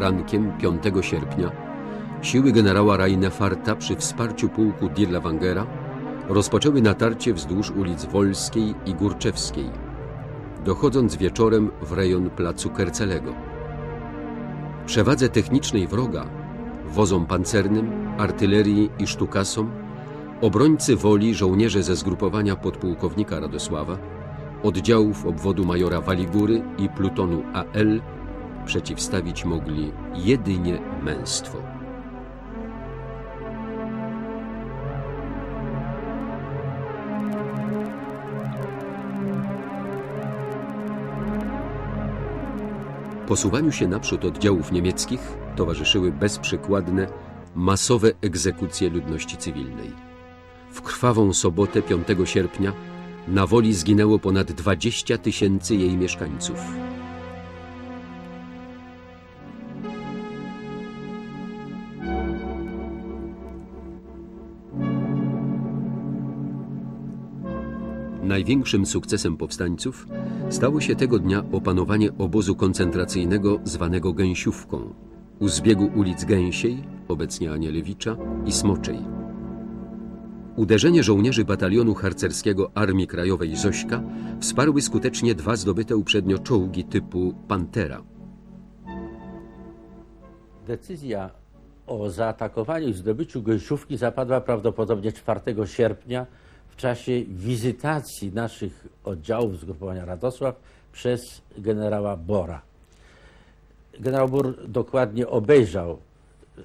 rankiem 5 sierpnia siły generała Rainefarta przy wsparciu pułku Dirlewangera rozpoczęły natarcie wzdłuż ulic Wolskiej i Górczewskiej, dochodząc wieczorem w rejon placu Kercelego. Przewadze technicznej wroga, wozom pancernym, artylerii i sztukasom, obrońcy woli żołnierze ze zgrupowania podpułkownika Radosława, oddziałów obwodu majora Waligury i plutonu AL przeciwstawić mogli jedynie męstwo. Posuwaniu się naprzód oddziałów niemieckich towarzyszyły bezprzykładne, masowe egzekucje ludności cywilnej. W krwawą sobotę 5 sierpnia na woli zginęło ponad 20 tysięcy jej mieszkańców. Największym sukcesem powstańców stało się tego dnia opanowanie obozu koncentracyjnego zwanego Gęsiówką, u zbiegu ulic Gęsiej, obecnie Anielewicza, i Smoczej. Uderzenie żołnierzy batalionu harcerskiego Armii Krajowej Zośka wsparły skutecznie dwa zdobyte uprzednio czołgi typu Pantera. Decyzja o zaatakowaniu i zdobyciu Gęsiówki zapadła prawdopodobnie 4 sierpnia czasie wizytacji naszych oddziałów zgrupowania Radosław przez generała Bora. Generał Bor dokładnie obejrzał e,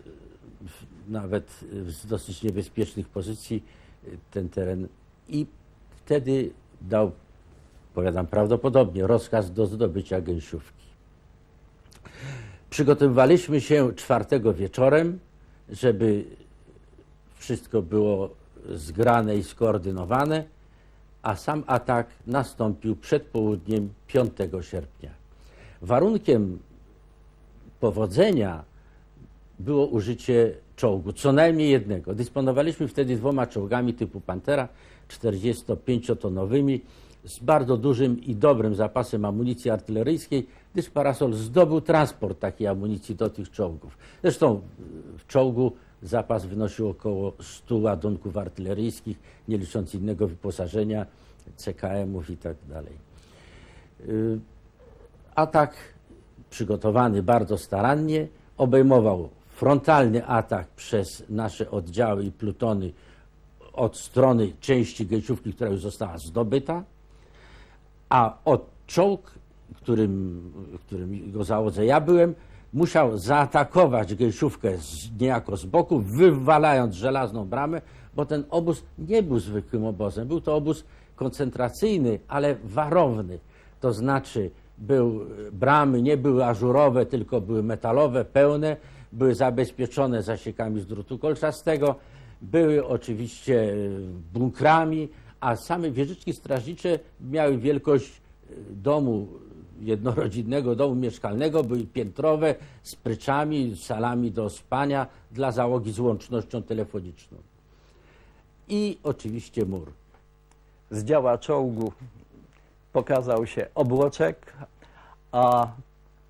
nawet z dosyć niebezpiecznych pozycji e, ten teren i wtedy dał, powiadam prawdopodobnie, rozkaz do zdobycia Gęsiówki. Przygotowywaliśmy się czwartego wieczorem, żeby wszystko było zgrane i skoordynowane, a sam atak nastąpił przed południem 5 sierpnia. Warunkiem powodzenia było użycie czołgu, co najmniej jednego. Dysponowaliśmy wtedy dwoma czołgami typu Pantera, 45-tonowymi, z bardzo dużym i dobrym zapasem amunicji artyleryjskiej, gdyż Parasol zdobył transport takiej amunicji do tych czołgów. Zresztą w czołgu zapas wynosił około 100 ładunków artyleryjskich, nie licząc innego wyposażenia, CKM-ów i tak dalej. Y, Atak przygotowany bardzo starannie obejmował frontalny atak przez nasze oddziały i plutony od strony części Gęsiówki, która już została zdobyta, a od czołg, którym, którym go załodze ja byłem, musiał zaatakować Gęsiówkę z, niejako z boku, wywalając żelazną bramę, bo ten obóz nie był zwykłym obozem. Był to obóz koncentracyjny, ale warowny. To znaczy był, bramy nie były ażurowe, tylko były metalowe, pełne, były zabezpieczone zasiekami z drutu kolczastego, były oczywiście bunkrami, a same wieżyczki strażnicze miały wielkość e, domu jednorodzinnego, domu mieszkalnego, były piętrowe, z pryczami, salami do spania dla załogi z łącznością telefoniczną. I oczywiście mur. z działa czołgu pokazał się obłoczek, a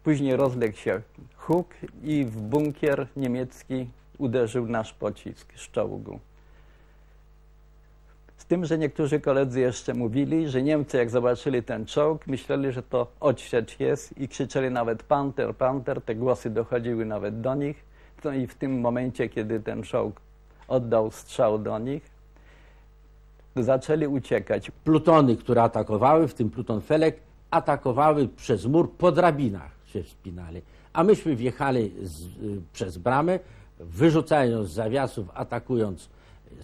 później rozległ się huk i w bunkier niemiecki uderzył nasz pocisk z czołgu. Z tym, że niektórzy koledzy jeszcze mówili, że Niemcy jak zobaczyli ten czołg, myśleli, że to odsiecz jest i krzyczeli nawet panter, panter, te głosy dochodziły nawet do nich. No i w tym momencie, kiedy ten czołg oddał strzał do nich, zaczęli uciekać. Plutony, które atakowały, w tym pluton Felek, atakowały przez mur po drabinach się wspinali. A myśmy wjechali z, y, przez bramę, wyrzucając zawiasów, atakując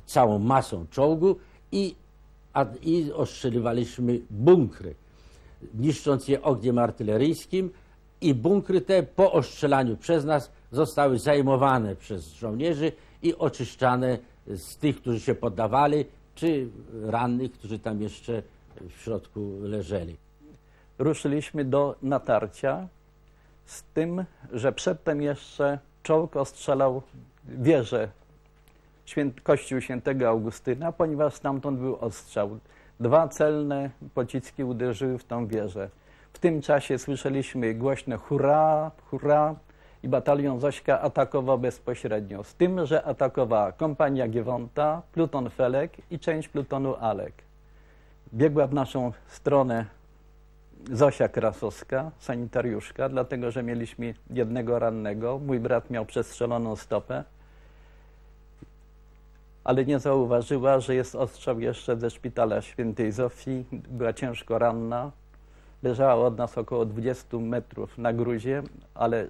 całą masą czołgu i, a, i ostrzeliwaliśmy bunkry, niszcząc je ogniem artyleryjskim i bunkry te po ostrzelaniu przez nas zostały zajmowane przez żołnierzy i oczyszczane z tych, którzy się poddawali, czy rannych, którzy tam jeszcze w środku leżeli. ruszyliśmy do natarcia z tym, że przedtem jeszcze czołg ostrzelał wieżę kościół świętego Augustyna, ponieważ stamtąd był ostrzał. Dwa celne pociski uderzyły w tą wieżę. W tym czasie słyszeliśmy głośne hurra, hurra i batalion Zośka atakował bezpośrednio. Z tym, że atakowała kompania Giewonta, pluton Felek i część plutonu Alek. Biegła w naszą stronę Zosia Krasowska, sanitariuszka, dlatego że mieliśmy jednego rannego. Mój brat miał przestrzeloną stopę, ale nie zauważyła, że jest ostrzał jeszcze ze szpitala świętej Zofii. Była ciężko ranna. Leżała od nas około 20 metrów na gruzie, ale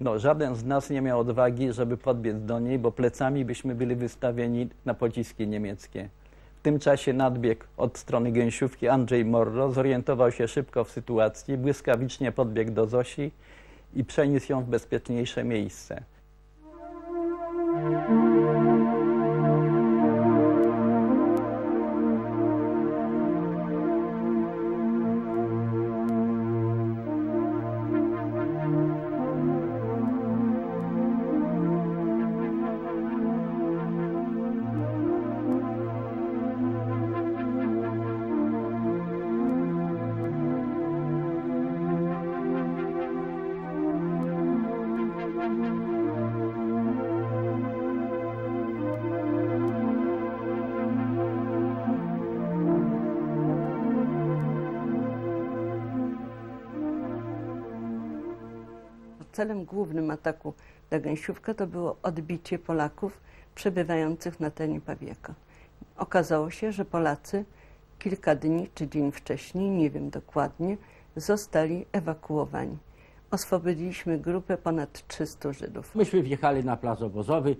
no, żaden z nas nie miał odwagi, żeby podbiec do niej, bo plecami byśmy byli wystawieni na pociski niemieckie. W tym czasie nadbiegł od strony gęsiówki Andrzej Morro, zorientował się szybko w sytuacji, błyskawicznie podbiegł do Zosi i przeniósł ją w bezpieczniejsze miejsce. Celem głównym ataku na Gęsiówkę to było odbicie Polaków przebywających na terenie Pawiaka. Okazało się, że Polacy kilka dni czy dzień wcześniej, nie wiem dokładnie, zostali ewakuowani. Oswobodziliśmy grupę ponad 300 Żydów. Myśmy wjechali na plac obozowy,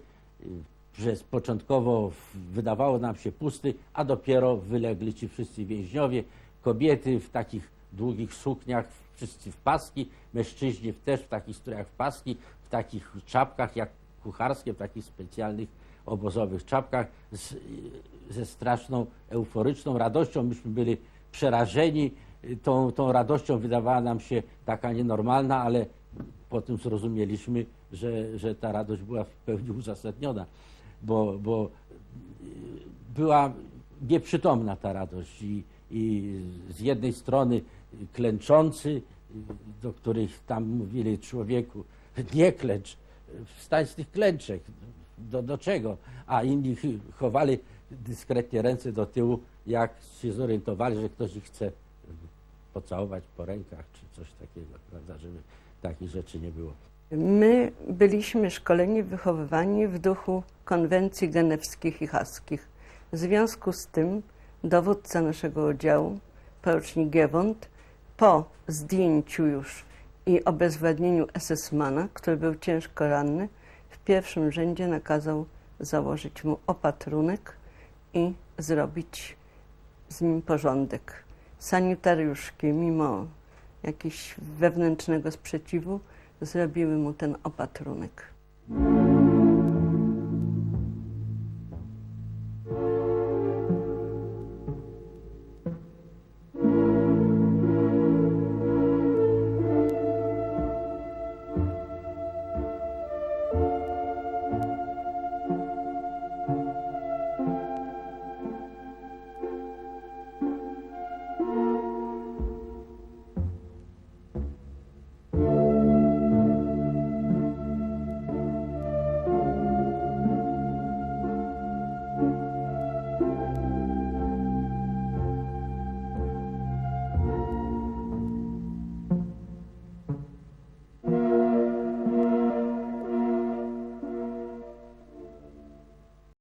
że początkowo wydawało nam się pusty, a dopiero wylegli ci wszyscy więźniowie, kobiety w takich długich sukniach, wszyscy w paski, mężczyźni też w takich strojach w paski, w takich czapkach jak kucharskie, w takich specjalnych obozowych czapkach, z, ze straszną euforyczną radością. Myśmy byli przerażeni, tą, tą radością wydawała nam się taka nienormalna, ale potem zrozumieliśmy, że, że ta radość była w pełni uzasadniona, bo, bo y, była nieprzytomna ta radość i, i z jednej strony klęczący, do których tam mówili człowieku, nie klęcz, wstań z tych klęczek, do, do czego? A inni ch- chowali dyskretnie ręce do tyłu, jak się zorientowali, że ktoś ich chce pocałować po rękach, czy coś takiego, prawda, żeby takich rzeczy nie było. My byliśmy szkoleni, wychowywani w duchu konwencji genewskich i haskich. W związku z tym dowódca naszego oddziału, porucznik Giewont, po zdjęciu już i obezwładnieniu SS-mana, który był ciężko ranny, w pierwszym rzędzie nakazał założyć mu opatrunek i zrobić z nim porządek. Sanitariuszki, mimo jakiegoś wewnętrznego sprzeciwu, zrobiły mu ten opatrunek.